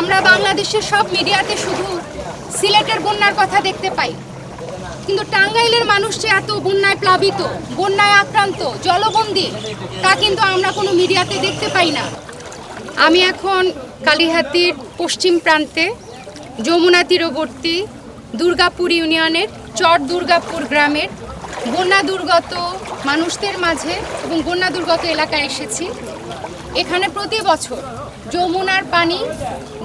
আমরা বাংলাদেশের সব মিডিয়াতে শুধু সিলেটের বন্যার কথা দেখতে পাই। কিন্তু টাঙ্গাইলের মানুষ যে এত বন্যায় প্লাবিত, বন্যায় আক্রান্ত, জলবন্দী, তা কিন্তু আমরা কোনো মিডিয়াতে দেখতে পাই না। আমি এখন কালীহাতির পশ্চিম প্রান্তে যমুনা তীরবর্তী দুর্গাপুর ইউনিয়নের চর দুর্গাপুর গ্রামের বন্যা দুর্গত মানুষদের মাঝে এবং বন্যা দুর্গত এলাকায় এসেছি। এখানে প্রতি বছর যমুনার পানি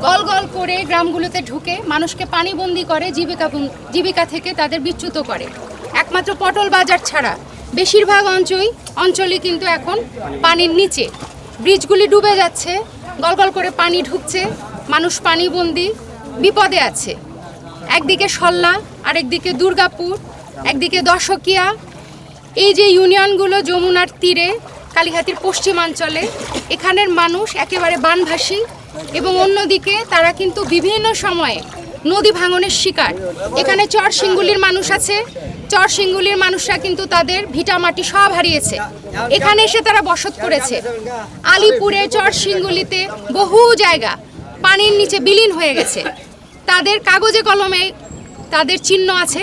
গল গল করে গ্রামগুলোতে ঢুকে মানুষকে পানিবন্দি করে জীবিকা জীবিকা থেকে তাদের বিচ্যুত করে। একমাত্র পটল বাজার ছাড়া বেশিরভাগ অঞ্চলই অঞ্চলই কিন্তু এখন পানির নিচে। ব্রিজগুলি ডুবে যাচ্ছে গলগল করে পানি ঢুকছে, মানুষ পানিবন্দি বিপদে আছে। একদিকে সল্লা আরেকদিকে দুর্গাপুর, একদিকে দশকিয়া। এই যে ইউনিয়নগুলো যমুনার তীরে কালীহাতির পশ্চিমাঞ্চলে। এখানের মানুষ একেবারে বানভাসী এবং অন্যদিকে তারা কিন্তু বিভিন্ন সময়ে নদী ভাঙনের শিকার। এখানে চর সিঙ্গুলির মানুষ আছে। চর সিঙ্গুলির মানুষরা কিন্তু তাদের ভিটা মাটি সব হারিয়েছে। এখানে এসে তারা বসত করেছে। আলিপুরে চর সিঙ্গুলিতে বহু জায়গা পানির নিচে বিলীন হয়ে গেছে। তাদের কাগজে কলমে তাদের চিহ্ন আছে।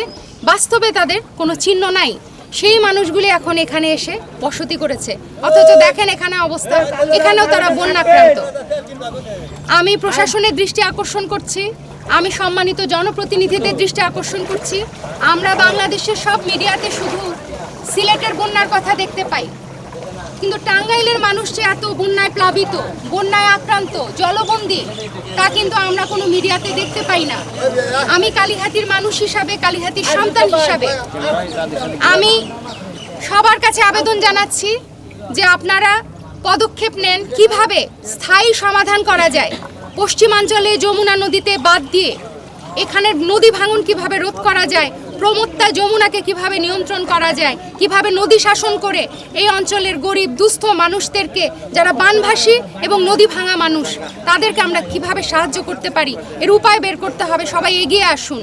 বাস্তবে তাদের কোনো চিহ্ন নাই। সেই মানুষগুলি এখন এখানে এসে বসতি করেছে। অথচ দেখেন এখানে অবস্থা। এখানেও তারা বন্যাক্রান্ত। আমি প্রশাসনের দৃষ্টি আকর্ষণ করছি। আমি সম্মানিত জনপ্রতিনিধিদের দৃষ্টি আকর্ষণ করছি। আমরা বাংলাদেশের সব মিডিয়াতে শুধু সিলেটের বন্যার কথা দেখতে পাই। কিন্তু টাঙ্গাইলের মানুষ যে এত বন্যায় প্লাবিত, বন্যায় আক্রান্ত, জলবন্দী, তা কিন্তু আমরা কোনো মিডিয়াতে দেখতে পাই না। আমি কালীহাতির মানুষ হিসাবে, কালীহাতির সন্তান হিসাবে আমি সবার কাছে আবেদন জানাচ্ছি যে আপনারা পদক্ষেপ নেন, কীভাবে স্থায়ী সমাধান করা যায়। পশ্চিমাঞ্চলে যমুনা নদীতে বাদ দিয়ে এখানের নদী ভাঙন কীভাবে রোধ করা যায় প্রমত্তা যমুনাকে কীভাবে নিয়ন্ত্রণ করা যায়, কীভাবে নদী শাসন করে, এই অঞ্চলের গরিব, দুস্থ মানুষদেরকে যারা বানভাসী এবং নদী ভাঙা মানুষ, তাদেরকে আমরা কীভাবে সাহায্য করতে পারি, এর উপায় বের করতে হবে, সবাই এগিয়ে আসুন।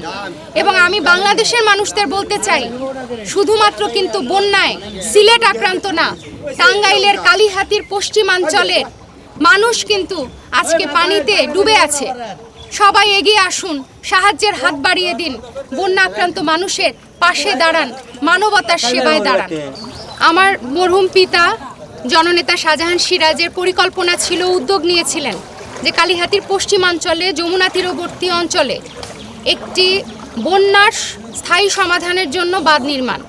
এবং আমি বাংলাদেশের মানুষদের বলতে চাই, শুধুমাত্র কিন্তু বন্যায় সিলেট আক্রান্ত না, টাঙ্গাইলের কালীহাতির পশ্চিমাঞ্চলের মানুষ কিন্তু আজকে পানিতে ডুবে আছে। সবাই এগিয়ে আসুন, সাহায্যের হাত বাড়িয়ে দিন বন্যা আক্রান্ত মানুষের পাশে দাঁড়ান, মানবতার সেবায় দাঁড়ান। আমার মরহুম পিতা জননেতা শাহজাহান সিরাজের পরিকল্পনা ছিল, উদ্যোগ নিয়েছিলেন যে কালীহাতির পশ্চিমাঞ্চলে, যমুনা তীরবর্তী অঞ্চলে একটি বন্যার স্থায়ী সমাধানের জন্য বাঁধ নির্মাণ।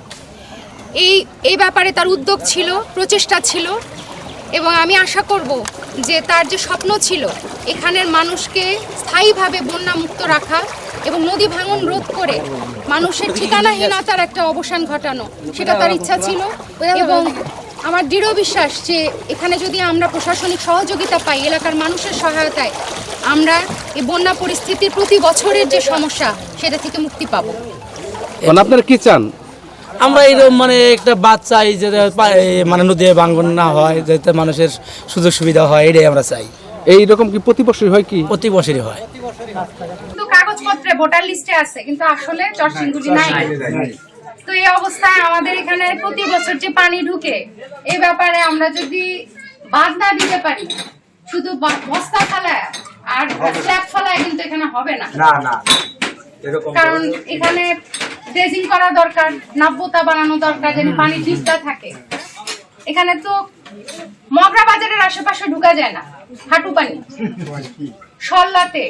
এই এই ব্যাপারে তার উদ্যোগ ছিল, প্রচেষ্টা ছিল এবং আমি আশা করব যে তার যে স্বপ্ন ছিল, এখানের মানুষকে স্থায়ীভাবে বন্যামুক্ত রাখা এবং নদী ভাঙন রোধ করে মানুষের ঠিকানাহীনতার একটা অবসান ঘটানো, সেটা তার ইচ্ছা ছিল। এবং আমার দৃঢ় বিশ্বাস যে এখানে যদি আমরা প্রশাসনিক সহযোগিতা পাই, এলাকার মানুষের সহায়তায় আমরা এই বন্যা পরিস্থিতির প্রতি বছরের যে সমস্যা, সেটা থেকে মুক্তি পাবো। মানে আপনারা কি চান? আমরা এরকম মানে একটা বাচ্চা এই যে মানে নদী ভাঙ্গন না হয় যাতে মানুষের সুযোগ সুবিধা হয় এটাই আমরা চাই। এই রকম কি প্রতি বছরই হয় কি? প্রতি বছরই হয়। কিন্তু কাগজপত্রে ভোটার লিস্টে আছে কিন্তু আসলে চরসিংগুলি নাই। তো এই অবস্থায় আমাদের এখানে প্রতি বছর যে পানি ঢুকে এই ব্যাপারে আমরা যদি বাদ না দিতে পারি শুধু বস্তা ফেলায় আর স্ল্যাব ফেলায় কিন্তু এখানে হবে না। না না কারণ এখানে ড্রেজিং করা দরকার নাব্যতা বানানো দরকার যেন পানি ঠিকটা থাকে। এখানে তো মগরা বাজারের আশেপাশে ঢুকা যায় না হাঁটু পানি। সল্লাতে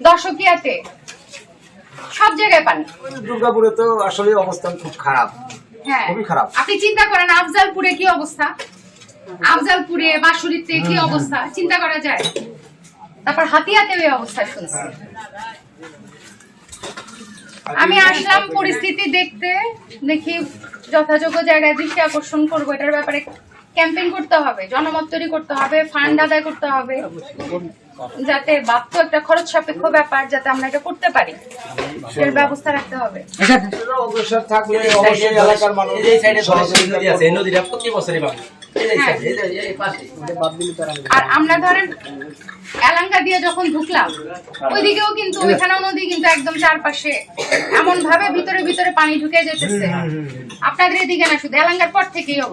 দশকিয়াতে সব জায়গায় পানি। দুর্গাপুরে তো আসলে অবস্থান খুব খারাপ হ্যাঁ। খুবই খারাপ। আপনি চিন্তা করেন আফজালপুরে কি অবস্থা? আফজালপুরে বাঁশুরিতে কি অবস্থা? চিন্তা করা যায়। তারপর হাতিয়াতে এই অবস্থা শুনছি। আমি আসলাম পরিস্থিতি দেখতে দেখি যথাযোগ্য জায়গায় দৃষ্টি আকর্ষণ করব। এটার ব্যাপারে ক্যাম্পেইন করতে হবে জনমত তৈরি করতে হবে ফান্ড আদায় করতে হবে যাতে বাদ তো একটা খরচ সাপেক্ষ ব্যাপার যাতে আমরা এটা করতে পারি। এর ব্যবস্থা রাখতে হবে। অগ্রসর থাকলে অবশ্যই এলাকার মানুষ সহযোগিতা করবে। আর আমরা ধরেন এলাঙ্কা দিয়ে যখন ঢুকলাম, ওইদিকেও কিন্তু ওইখানেও নদী কিন্তু একদম চারপাশে এমন ভাবে ভিতরে ভিতরে পানি ঢুকে যেতেছে। আপনাদের এদিকে না, শুধু এলাঙ্গার পর থেকেই অবস্থা।